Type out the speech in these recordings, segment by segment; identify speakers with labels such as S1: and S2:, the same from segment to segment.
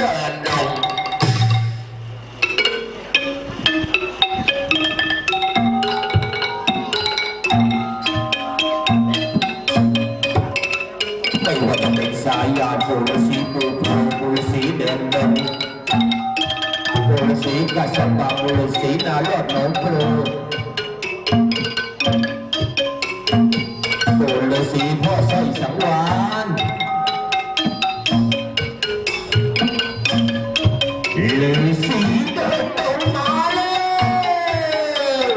S1: เดิไม่ว่าจะเป็นสายยาโบรสีปูปูโบรสีเดินลงโบรสีกระสับกระโบรสีนาลอดน้องโปรโบรสีพ่อใส่สังวา นฤาษีเดินดงมาแล้ว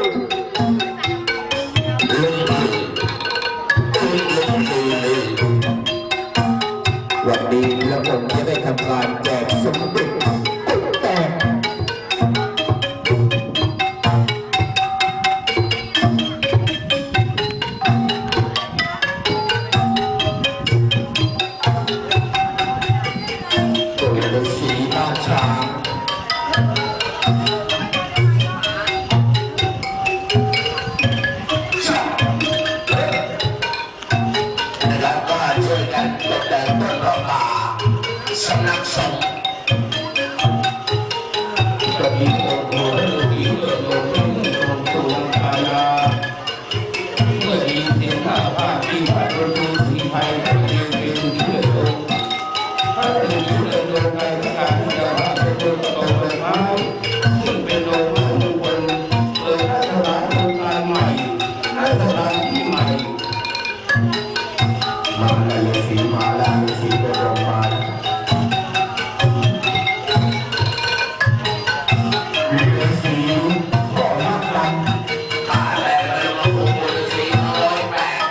S1: วันนี้แล้วผมจะได้ทำการแจกสมเด็จ กันตกแต่งต้นพระป่าสำนักสงฆ์ก็มีอง